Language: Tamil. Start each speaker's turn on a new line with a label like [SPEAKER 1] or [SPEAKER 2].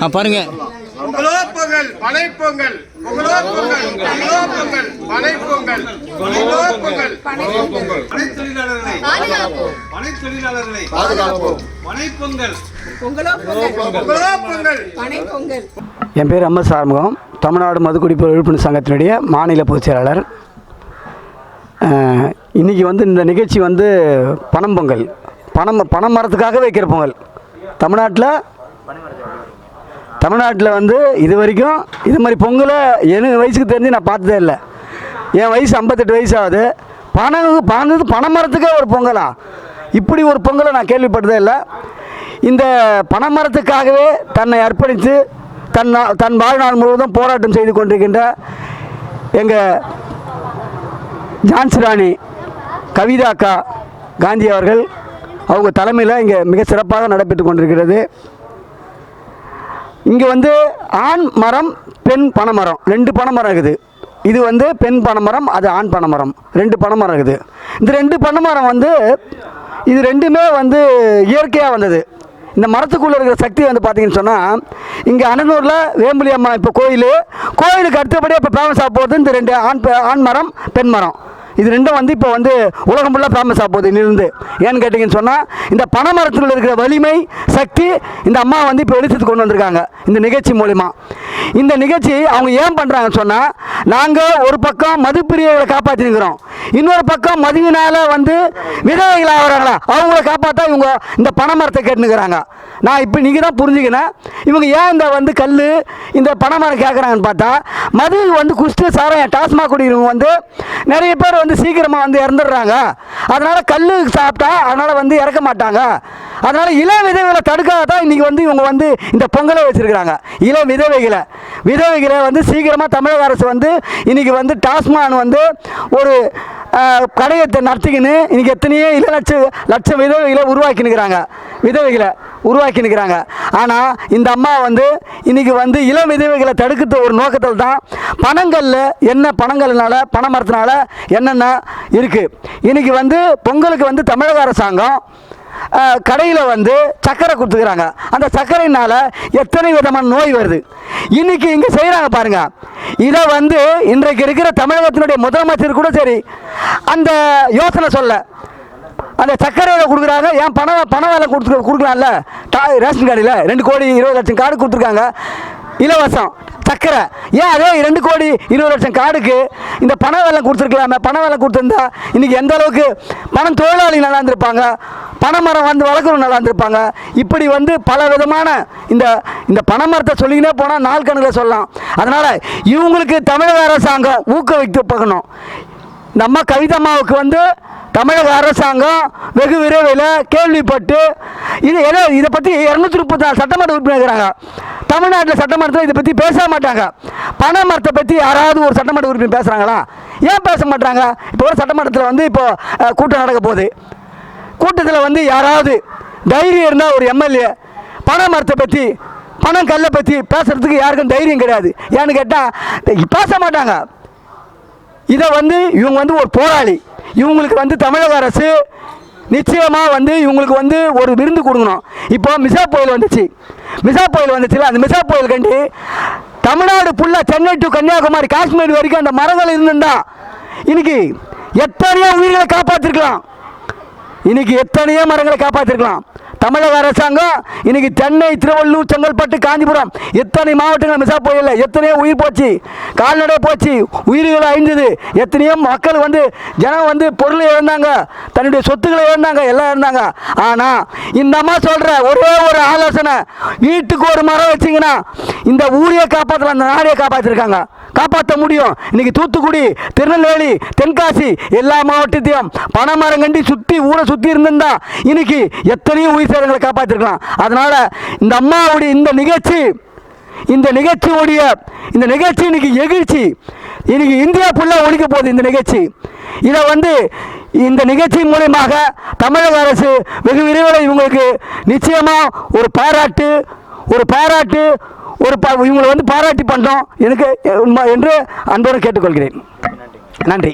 [SPEAKER 1] ஆ பாருங்க.
[SPEAKER 2] பொங்கலோ பொங்கல் பொங்கல்
[SPEAKER 3] தொழிலாளர்களை தொழிலாளர்களை
[SPEAKER 2] பாதுகாப்போம்.
[SPEAKER 3] பொங்கல்
[SPEAKER 4] என் பேர் எம்எஸ் ஆறுமுகம் தமிழ்நாடு மதுக்குடிப்பு விழிப்புணர்வு சங்கத்தினுடைய மாநில பொதுச் செயலாளர். அஹ், இன்னைக்கு வந்து இந்த நிகழ்ச்சி வந்து பனம் பொங்கல். பணம் பனை மரத்துக்காக வைக்கிற பொங்கல். தமிழ்நாட்டில் தமிழ்நாட்டில் வந்து இது வரைக்கும் இது மாதிரி பொங்கலை எனக்கு வயசுக்கு தெரிஞ்சு நான் பார்த்ததே இல்லை. என் வயசு ஐம்பத்தெட்டு வயசு ஆகுது. பணம் பனது பனை மரத்துக்கே ஒரு பொங்கலா? இப்படி ஒரு பொங்கலை நான் கேள்விப்பட்டதே இல்லை. இந்த பனை மரத்துக்காகவே தன்னை அர்ப்பணித்து தன் தன் வாழ்நாள் முழுவதும் போராட்டம் செய்து கொண்டிருக்கின்ற எங்கள் ஜான்சி ராணி கவிதா அக்கா காந்தி அவர்கள் அவங்க தலைமையில் இங்கே மிக சிறப்பாக நடைபெற்று கொண்டிருக்கிறது. இங்கே வந்து ஆண் மரம் பெண் பனைமரம் ரெண்டு பனைமரம் இருக்குது. இது வந்து பெண் பனைமரம் அது ஆண் பனைமரம் ரெண்டு பனைமரம் இருக்குது. இந்த ரெண்டு பனைமரம் வந்து இது ரெண்டுமே வந்து இயற்கையாக வந்தது. இந்த மரத்துக்குள்ளே இருக்கிற சக்தி வந்து பார்த்தீங்கன்னு சொன்னால் இங்கே அனனூரில் வேம்புலி அம்மா இப்போ கோயில். கோயிலுக்கு அடுத்தபடியாக இப்போ ஃபேமஸாக போகிறது இந்த ரெண்டு ஆண் ஆண் மரம் பெண் மரம். இது ரெண்டும் வந்து இப்போ வந்து உலகம் ஃபுல்லாக ஃபேமஸ் ஆக போகுது இன்னிருந்து ஏன்னு கேட்டிங்கன்னு சொன்னால் இந்த பனை மரத்தில் இருக்கிற வலிமை சக்தி இந்த அம்மா வந்து இப்போ வெளிச்சத்துக்கு கொண்டு வந்திருக்காங்க இந்த நிகழ்ச்சி மூலிமா இந்த நிகழ்ச்சி அவங்க ஏன் பண்ணுறாங்கன்னு சொன்னால் நாங்கள் ஒரு பக்கம் மதுப்பிரியவர்களை காப்பாற்றிருக்கிறோம் இன்னொரு பக்கம் மதுவினால் வந்து விதவைகள் ஆகிறாங்களா? அவங்கள காப்பாற்ற இவங்க இந்த பனை மரத்தை நான் இப்போ நீங்கள் தான் புரிஞ்சுக்கினேன் இவங்க ஏன் இந்த வந்து கல் இந்த பனைமரம் கேட்குறாங்கன்னு பார்த்தா மது வந்து குடிச்சிட்டு சாராயம் டாஸ்மாக் குடிக்கிறவங்க வந்து நிறைய பேர் வந்து சீக்கிரமாக வந்து இறந்துடுறாங்க. அதனால் கல் சாப்பிட்டா அதனால் வந்து இறக்க மாட்டாங்க. அதனால் இள விதவைகளை தடுக்காக தான் இன்றைக்கி வந்து இவங்க வந்து இந்த பொங்கலை வச்சுருக்கிறாங்க. இள விதவைகளை. விதவைகளை வந்து சீக்கிரமாக தமிழக அரசு வந்து இன்றைக்கி வந்து டாஸ்மான் வந்து ஒரு கடையை நடத்திக்கின்னு இன்றைக்கி எத்தனையோ இள லட்ச லட்சம் விதவைகளை உருவாக்கினுக்கிறாங்க விதவைகளை உருவாக்கினுக்கிறாங்க ஆனால் இந்த அம்மா வந்து இன்றைக்கி வந்து இளம் விதவைகளை தடுக்கிறது ஒரு நோக்கத்தில் தான் பணங்களில் என்ன பணங்கள்னால பண மரத்தினால என்னென்ன இருக்குது இன்றைக்கி வந்து பொங்கலுக்கு வந்து தமிழக அரசாங்கம் கடையில் வந்து சர்க்கரை கொடுத்துக்கிறாங்க. அந்த சர்க்கரையினால் எத்தனை விதமான நோய் வருது? இன்னைக்கு இங்கே செய்கிறாங்க பாருங்கள் இதை வந்து இன்றைக்கு இருக்கிற தமிழகத்தினுடைய முதலமைச்சர் கூட சரி அந்த யோசனை சொல்ல. அந்த சர்க்கரையில் கொடுக்குறாங்க ஏன் பணம் பண வேலை கொடுத்து கொடுக்கலாம்ல? ரேஷன் கார்டில் ரெண்டு கோடி இருபது லட்சம் கார்டு கொடுத்துருக்காங்க. இலவசம். சக்கரை. ஏன் அதே ரெண்டு கோடி இருபது லட்சம் கார்டுக்கு இந்த பண வேலை கொடுத்துருக்கலாமே? பண வேலை கொடுத்துருந்தா இன்றைக்கி எந்த அளவுக்கு பணம் தொழிலாளி நல்லா இருந்திருப்பாங்க? பனைமரம் வந்து வளர்க்குறவங்க நல்லா இருந்திருப்பாங்க? இப்படி வந்து பல விதமான இந்த இந்த பனைமரத்தை சொல்லிக்கினே போனால் நாள் கணக்கில் சொல்லலாம். அதனால் இவங்களுக்கு தமிழக அரசாங்கம் ஊக்குவித்து பார்க்கணும். நம்ம கவிதம்மாவுக்கு வந்து தமிழக அரசாங்கம் வெகு விரைவில் கேள்விப்பட்டு இது ஏதோ இதை பற்றி இரநூத்தி முப்பத்தி நாலு சட்டமன்ற உறுப்பினர்கிறாங்க இருக்கிறாங்க. தமிழ்நாட்டில் சட்டமன்றத்தில் இதை பற்றி பேச மாட்டாங்க. பனை மரத்தை பற்றி யாராவது ஒரு சட்டமன்ற உறுப்பினர் பேசுகிறாங்களா ஏன் பேச மாட்டாங்க? இப்போ ஒரு சட்டமன்றத்தில் வந்து இப்போ கூட்டம் நடக்க போகுது. கூட்டத்தில் வந்து யாராவது தைரியம் இருந்தால் ஒரு எம்எல்ஏ பனை மரத்தை பற்றி பணம் கல்லை பற்றி பேசுகிறதுக்கு யாருக்கும் தைரியம் கிடையாது. ஏன்னு கேட்டால் பேச மாட்டாங்க. இதை வந்து இவங்க வந்து ஒரு போராளி. இவங்களுக்கு வந்து தமிழக அரசு நிச்சயமாக வந்து இவங்களுக்கு வந்து ஒரு விருந்து கொடுக்கணும். இப்போ மிசா புயல் வந்துச்சு. மிசா புயல் வந்துச்சுல அந்த மிசா புயல் கண்டு தமிழ்நாடு ஃபுல்லாக சென்னை டு கன்னியாகுமரி காஷ்மீர் வரைக்கும் அந்த மரங்கள் இருந்துருந்தா. இன்னைக்கு எத்தனையோ உயிர்களை காப்பாற்றிருக்கலாம் இன்னைக்கு எத்தனையோ மரங்களை காப்பாற்றிருக்கலாம் தமிழக அரசாங்கம் இன்னைக்கு சென்னை திருவள்ளூர் செங்கல்பட்டு காஞ்சிபுரம் எத்தனை மாவட்டங்கள் மிசா போயில்லை? எத்தனையோ உயிர் போச்சு. கால்நடை போச்சு. உயிர்கள் அழிஞ்சது. எத்தனையோ மக்கள் வந்து ஜனம் வந்து பொருளை இழந்தாங்க. தன்னுடைய சொத்துக்களை இழந்தாங்க. எல்லாம் இருந்தாங்க ஆனால் இந்த அம்மா சொல்கிற ஒரே ஒரு ஆலோசனை வீட்டுக்கு ஒரு மரம் வச்சிங்கன்னா இந்த ஊரையே காப்பாற்றலாம் அந்த நாடையே காப்பாற்றிருக்காங்க காப்பாற்ற முடியும். இன்னைக்கு தூத்துக்குடி திருநெல்வேலி தென்காசி எல்லா மாவட்டத்தையும் பனைமரம் கண்டி சுற்றி ஊரை சுற்றி இருந்திருந்தா இன்னைக்கு எத்தனையோ உயிர் சேதங்களை காப்பாற்றிருக்கலாம் அதனால் இந்த அம்மாவுடைய இந்த நிகழ்ச்சி இந்த நிகழ்ச்சியுடைய இந்த நிகழ்ச்சி இன்னைக்கு எகிழ்ச்சி. இன்னைக்கு இந்தியா ஃபுல்லாக ஒழிக்க போகுது இந்த நிகழ்ச்சி. இதை வந்து இந்த நிகழ்ச்சி மூலயமாக தமிழக அரசு வெகு விரைவில் இவங்களுக்கு நிச்சயமாக ஒரு பாராட்டு ஒரு பாராட்டு ஒரு ப இவங்களை வந்து பாராட்டி பண்ணோம் எனக்கு உண்மை என்று அன்போடு கேட்டுக்கொள்கிறேன். நன்றி.